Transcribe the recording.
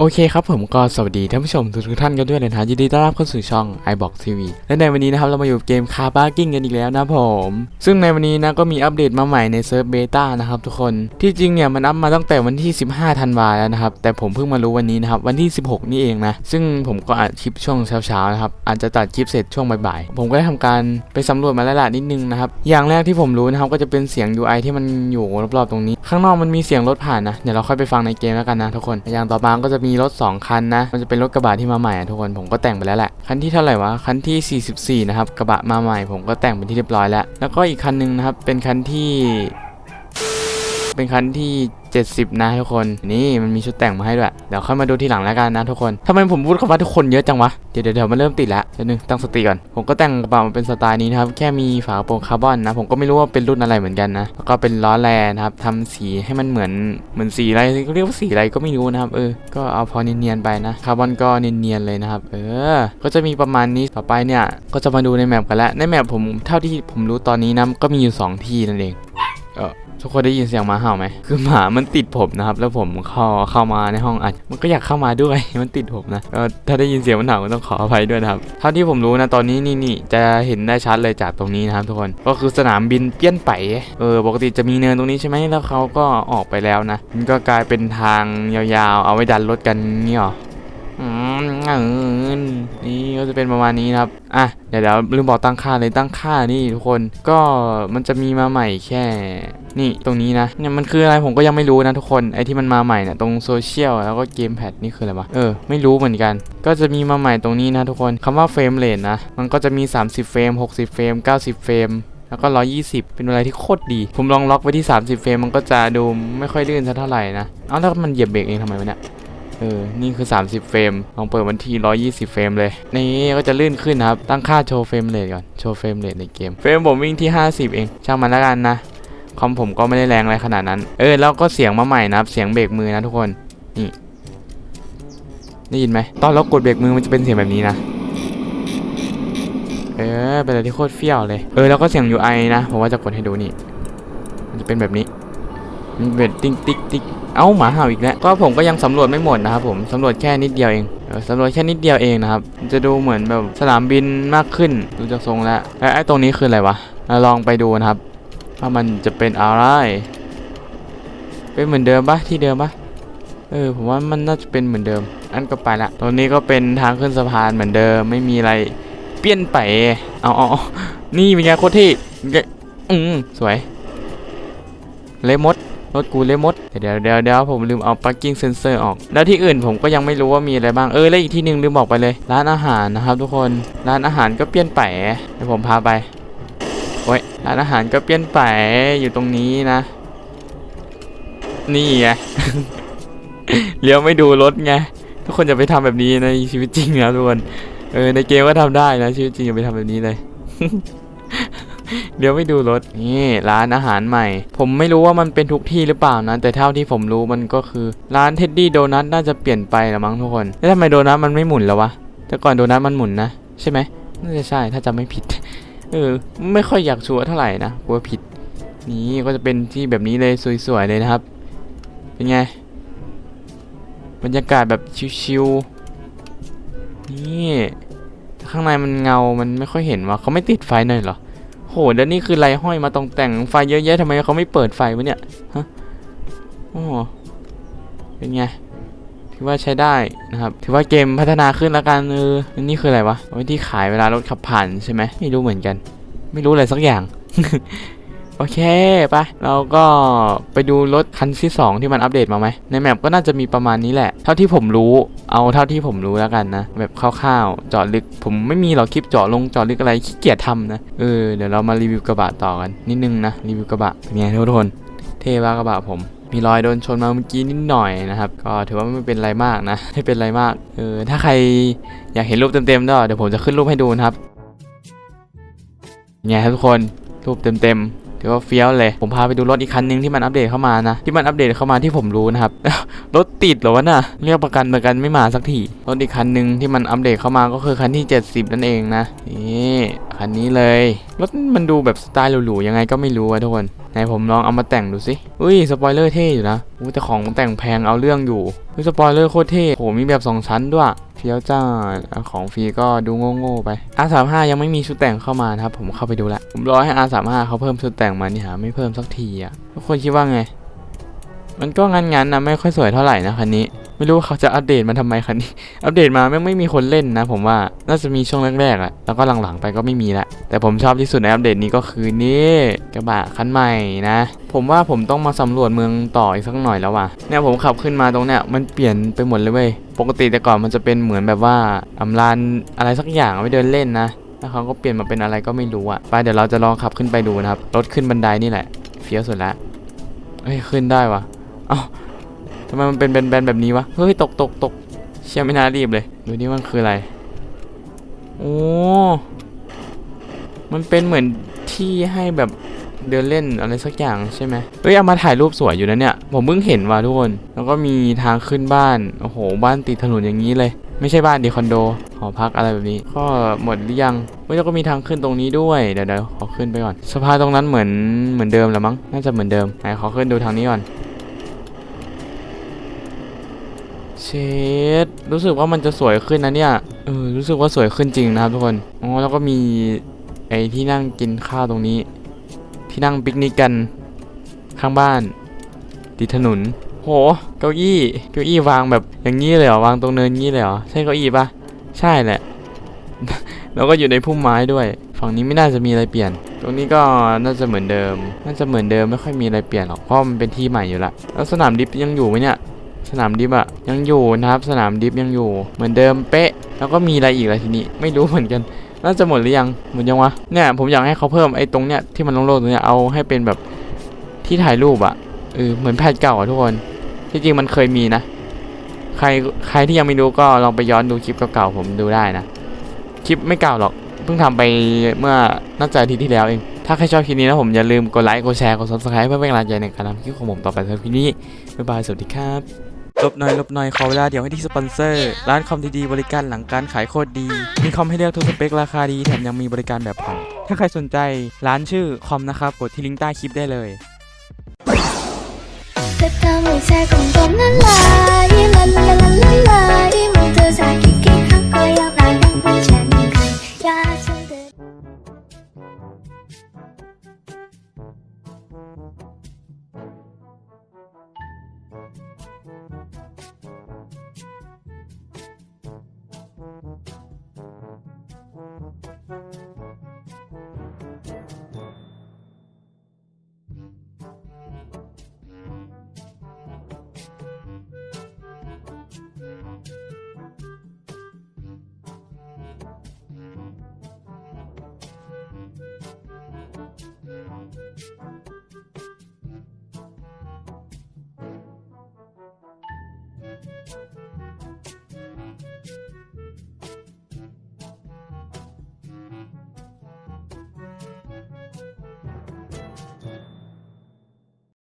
โอเคครับผมก็สวัสดีท่านผู้ชมทุกท่านกันด้วยเลยนะยินดีต้อนรับเข้าสู่ช่อง iBox TV และในวันนี้นะครับเรามาอยู่เกมคาบาร์กิ้งกันอีกแล้วนะผม ซึ่งในวันนี้นะก็มีอัปเดตมาใหม่ในเซิร์ฟเบต้านะครับทุกคนที่จริงเนี่ยมันอัพมาตั้งแต่วันที่ 15 ธันวาแล้วนะครับ แต่ผมเพิ่งมารู้วันนี้นะครับ วันที่ 16 นี่เองนะ ซึ่งผมก็อัดคลิปช่วงเช้าๆนะครับอาจจะตัดคลิปเสร็จช่วงบ่ายๆผมก็ได้ทำการไปสำรวจมาแล้วล่ะนิดนึงนะครับอย่างแรกที่ผมรู้นะครับก็จะเป็นเสียง UI ที่มันอยู่รอบๆตรงนี้ ข้างนอกมันมีเสียงรถผ่านนะเดี๋ยวเราค่อยไปฟังในเกมแล้วกันนะทุกคนอย่างต่อมาก็จะมีีรถ 2 คันนะ มันจะเป็นรถกระบะที่มาใหม่อะทุกคนผมก็แต่งไปแล้วแหละคันที่เท่าไหร่วะคันที่ 44 นะครับกระบะมาใหม่ ผมก็แต่งเป็นที่เรียบร้อยแล้ว แล้วก็อีกคันหนึงนะครับเป็นคันที่ เป็นคันที่70 นะทุกคน นี่มันมีชุดแต่งมาให้ด้วย เดี๋ยวค่อยมาดูทีหลังแล้วกันนะทุกคนทำไมผมพูดคำว่าทุกคนเยอะจังวะ เดี๋ยวเดี๋ยวมันเริ่มติดแล้วเดี๋ยวนึงตั้งสติก่อน ผมก็แต่งกระบะมาเป็นสไตล์นี้นะครับ แค่มีฝากระโปรงคาร์บอนนะ ผมก็ไม่รู้ว่าเป็นรุ่นอะไรเหมือนกันนะ แล้วก็เป็นล้อแลนะครับทำสีให้มันเหมือนเหมือนสีอะไรเขาเรียกว่าสีอะไรก็ไม่รู้นะครับ เออ ก็เอาพอเนียนๆไปนะ คาร์บอนก็เนียนๆเลยนะครับ เออ ก็จะมีประมาณนี้ ต่อไปเนี่ย ก็จะมาดูในแมปกันแล้ว ในแมปผมเท่าที่ผมรู้ตอนนี้นะ ก็มีอยู่สองที่นั่นเอง เออ ทุกคนได้ยินเสียงหมาเห่าไหม คือหมามันติดผมนะครับ แล้วผมเข้าเข้ามาในห้องอัด มันก็อยากเข้ามาด้วย มันติดผมนะก็ถ้าได้ยินเสียงมันเห่าก็ต้องขออภัยด้วยนะครับ เท่าที่ผมรู้นะ ตอนนี้นี่นี่จะเห็นได้ชัดเลยจากตรงนี้นะครับทุกคน ก็คือสนามบินเปี้ยนไป เออ ปกติจะมีเนินตรงนี้ใช่ไหมแล้วเขาก็ออกไปแล้วนะ มันก็กลายเป็นทางยาวๆ เอาไว้ดันรถกันเงี้ยหรออืมเออ นี่ก็จะเป็นประมาณนี้นะครับ อะ เดี๋ยวเดี๋ยวลืมบอกตั้งค่าเลยตั้งค่านี่ทุกคน ก็มันจะมีมาใหม่แค่ นี่ตรงนี้นะ เนี่ยมันคืออะไรผมก็ยังไม่รู้นะทุกคน ไอที่มันมาใหม่เนี่ยตรงโซเชียลแล้วก็เกมแพดนี่คืออะไรวะ เออ ไม่รู้เหมือนกัน ก็จะมีมาใหม่ตรงนี้นะทุกคนคำว่าเฟรมเรทนะ มันก็จะมี 30 เฟรม 60 เฟรม 90 เฟรมแล้วก็ 120 เป็นอะไรที่โคตรดี ผมลองล็อกไว้ที่ 30 เฟรมมันก็จะดูไม่ค่อยลื่นสักเท่าไหร่นะ เอ้าแล้วมันเหยียบเบรกเองทำไมวะเนี่ย เออ นี่คือ 30 เฟรม ลองเปิดวันที่ 120 เฟรมเลย นี่ก็จะลื่นขึ้นครับ ตั้งค่าโชว์เฟรมเรทก่อน โชว์เฟรมเรทในเกม เฟรมผมวิ่งที่ 50 เอง ช่างมันแล้วกันนะ คอมผมก็ไม่ได้แรงอะไรขนาดนั้น เออ แล้วก็เสียงมาใหม่นะครับ เสียงเบรกมือนะทุกคน นี่ได้ยินไหม ตอนเรากดเบรกมือมันจะเป็นเสียงแบบนี้นะ เออ เป็นอะไรที่โคตรเฟี้ยวเลย เออ แล้วก็เสียง UI นะ ผมว่าจะกดให้ดูนี่ มันจะเป็นแบบนี้ มันเป็นติ๊กติ๊กติ๊กเอ้าหมาเห่าอีกแล้วก็ผมก็ยังสำรวจไม่หมดนะครับผมสำรวจแค่นิดเดียวเองสำรวจแค่นิดเดียวเองนะครับจะดูเหมือนแบบสนามบินมากขึ้นดูจากทรงแล้วแล้วไอ้ตรงนี้คืออะไรวะลองไปดูนะครับว่ามันจะเป็นอะไรเป็นเหมือนเดิมปะที่เดิมปะเออผมว่ามันน่าจะเป็นเหมือนเดิม อันก็ไปละตรงนี้ก็เป็นทางขึ้นสะพานเหมือนเดิมไม่มีอะไรเปลี่ยนไปเอาเอานี่เป็นไงโคตรที่เป็นไงอืมสวย เลมด รถกูเลมด เดี๋ยวเดี๋ยวเดี๋ยวผมลืมเอา parking sensor ออก แล้วที่อื่นผมก็ยังไม่รู้ว่ามีอะไรบ้าง เออแล้วอีกที่หนึ่งลืมบอกไปเลย ร้านอาหารนะครับทุกคน ร้านอาหารก็เปลี่ยนไปเดี๋ยวผมพาไป โอ้ย ร้านอาหารก็เปลี่ยนไปอยู่ตรงนี้นะ นี่ไง เลี้ยวไม่ดูรถไง ทุกคนอย่าไปทำแบบนี้ในชีวิตจริงนะทุกคน เออในเกมก็ทำได้นะชีวิตจริงอย่าไปทำแบบนี้เลย เดี๋ยวไม่ดูรถนี่ร้านอาหารใหม่ ผมไม่รู้ว่ามันเป็นทุกที่หรือเปล่านะ แต่เท่าที่ผมรู้มันก็คือ ร้านเท็ดดี้โดนัทน่าจะเปลี่ยนไปละมั้งทุกคนแล้วทำไมโดนัทมันไม่หมุนแล้ววะแต่ก่อนโดนัทมันหมุนนะใช่ไหมน่าจะใช่ถ้าจำไม่ผิดเออไม่ค่อยอยากชัวร์เท่าไหร่นะกลัวผิด นี่ก็จะเป็นที่แบบนี้เลยสวยๆเลยนะครับ เป็นไง บรรยากาศแบบชิวๆนี่ข้างในมันเงา มันไม่ค่อยเห็นวะเขาไม่ติดไฟหน่อยเหรอ โหแล้วนี่คือไรห้อยมาตรงแต่งไฟเยอะแยะทำไมเขาไม่เปิดไฟวะเนี่ยฮะโอ้เป็นไงถือว่าใช้ได้นะครับ ถือว่าเกมพัฒนาขึ้นแล้วกันเออนี่คืออะไรวะเอาไว้ที่ขายเวลารถขับผ่านใช่ไหมไม่รู้เหมือนกัน ไม่รู้อะไรสักอย่าง โอเคไปเราก็ไปดูรถคันที่ 2 ที่มันอัปเดตมาไหม ในแมปก็น่าจะมีประมาณนี้แหละ เท่าที่ผมรู้เอาเท่าที่ผมรู้แล้วกันนะ แบบคร่าวๆเจาะลึก ผมไม่มีหรอกคลิปเจาะลงเจาะลึกอะไรขี้เกียจทำนะเออเดี๋ยวเรามารีวิวกระบะต่อกันนิดนึงนะรีวิวกระบะเป็นไงทุกคนเท่ปะกระบะผมมีรอยโดนชนมาเมื่อกี้นิดหน่อยนะครับ ก็ถือว่าไม่เป็นไรมากนะ ไม่เป็นไรมาก เออ ถ้าใครอยากเห็นรูปเต็มๆก็เดี๋ยวผมจะขึ้นรูปให้ดูนะครับไงครับทุกคน รูปเต็มๆ ถือว่าเฟี้ยวเลย ผมพาไปดูรถอีกคันนึงที่มันอัปเดตเข้ามานะ ที่มันอัปเดตเข้ามาที่ผมรู้นะครับ รถติดเหรอวะน่ะ เรียกประกันประกันไม่มาสักที รถอีกคันหนึ่งที่มันอัปเดตเข้ามาก็คือคันที่ 70 นั่นเองนะ นี่คันนี้เลย รถมันดูแบบสไตล์หรูๆยังไงก็ไม่รู้อะทุกคน นนผมลองเอามาแต่งดูสิอุ้ยสปอยเลอร์เท่อยู่นะอุ้ยแต่ของแต่งแพงเอาเรื่องอยู่อุ้ยสปอยเลอร์โคตรเท่โหมีแบบสองชั้นด้วยเฟี้ยวจ้าของฟรีก็ดูโง่ๆไป R35 ยังไม่มีชุดแต่งเข้ามานะครับผมเข้าไปดูแล้วผมรอให้ R35 เขาเพิ่มชุดแต่งมานี่หาไม่เพิ่มสักทีอะทุกคนคิดว่าไง มันก็งั้นๆนะไม่ค่อยสวยเท่าไหร่นะคันนี้ ไม่รู้ว่าเขาจะอัปเดตมันทำไมคันนี้ อัปเดตมาไม่ไม่มีคนเล่นนะ ผมว่าน่าจะมีช่วงแรกๆอะแล้วก็หลังๆไปก็ไม่มีละแต่ผมชอบที่สุดในอัปเดตนี้ก็คือนี่กระบะคันใหม่นะ ผมว่าผมต้องมาสำรวจเมืองต่ออีกสักหน่อยแล้วว่ะเนี่ยผมขับขึ้นมาตรงเนี้ยมันเปลี่ยนไปหมดเลยเว้ยปกติแต่ก่อนมันจะเป็นเหมือนแบบว่าอำลานอะไรสักอย่างเอาไปเดินเล่นนะแล้วเขาก็เปลี่ยนมาเป็นอะไรก็ไม่รู้อะไปเดี๋ยวเราจะลองขับขึ้นไปดูนะครับรถขึ้นบันไดนี่แหละเฟี้ยวสุดละเฮ้ยขึ้นได้วะ เอ้าทำไมมันเป็นแบนๆแบบนี้วะ เฮ้ยตกตกตกเชี่ยไม่น่ารีบเลย ดูนี่มันคืออะไร โอ้ มันเป็นเหมือนที่ให้แบบเดินเล่นอะไรสักอย่างใช่ไหมเฮ้ยเอามาถ่ายรูปสวยอยู่นะเนี่ย ผมเพิ่งเห็นว่ะทุกคน แล้วก็มีทางขึ้นบ้าน โอ้โห บ้านติดถนนอย่างนี้เลย ไม่ใช่บ้านดีคอนโด หอพักอะไรแบบนี้ ก็หมดหรือยัง เฮ้ยแล้วก็มีทางขึ้นตรงนี้ด้วย เดี๋ยวเดี๋ยวขอขึ้นไปก่อน สะพานตรงนั้นเหมือนเหมือนเดิมแหละมั้ง น่าจะเหมือนเดิม ไหนขอขึ้นดูทางนี้ก่อน เชดรู้สึกว่ามันจะสวยขึ้นนะเนี่ยเออรู้สึกว่าสวยขึ้นจริงนะครับทุกคนอ๋อแล้วก็มีไอ้ที่นั่งกินข้าวตรงนี้ ที่นั่งปิกนิกกันข้างบ้านติดถนนโหเก้าอี้เก้าอี้วางแบบอย่างนี้เลยเหรอวางตรงเนินงี้เลยเหรอใช่เก้าอี้ปะใช่แหละ แล้วก็อยู่ในพุ่มไม้ด้วย ฝั่งนี้ไม่น่าจะมีอะไรเปลี่ยน ตรงนี้ก็น่าจะเหมือนเดิม น่าจะเหมือนเดิมไม่ค่อยมีอะไรเปลี่ยนหรอกเพราะมันเป็นที่ใหม่อยู่ละแล้วสนามดิฟยังอยู่ไหมเนี่ย สนามดิฟอะยังอยู่นะครับ สนามดิฟยังอยู่ เหมือนเดิมเป๊ะ แล้วก็มีอะไรอีกล่ะทีนี้ ไม่รู้เหมือนกันน่าจะหมดหรือยังหมดยังวะเนี่ยผมอยากให้เขาเพิ่มไอ้ตรงเนี้ยที่มันโล่งๆตรงเนี้ยเอาให้เป็นแบบที่ถ่ายรูปอะเออเหมือนแพทเก่าอะทุกคนที่จริงมันเคยมีนะ ใครใครที่ยังไม่รู้ก็ลองไปย้อนดูคลิปเก่าๆผมดูได้นะคลิปไม่เก่าหรอกเพิ่งทำไปเมื่อน่าจะอาทิตย์ที่แล้วเองถ้าใครชอบคลิปนี้นะผมอย่าลืมกดไลค์กดแชร์กด subscribe เพื่อเป็นกำลังใจในการทำคลิปของผมต่อไปสำหรับคลิปนี้บ๊ายบายสวัสดีครับ ลบหน่อยลบหน่อยขอเวลาเดี๋ยวให้ที่สปอนเซอร์ ร้านคอมดีๆบริการหลังการขายโคตรดี มีคอมให้เลือกทุกสเปคราคาดีแถมยังมีบริการแบบผ่อนถ้าใครสนใจร้านชื่อคอมนะครับกดที่ลิงก์ใต้คลิปได้เลย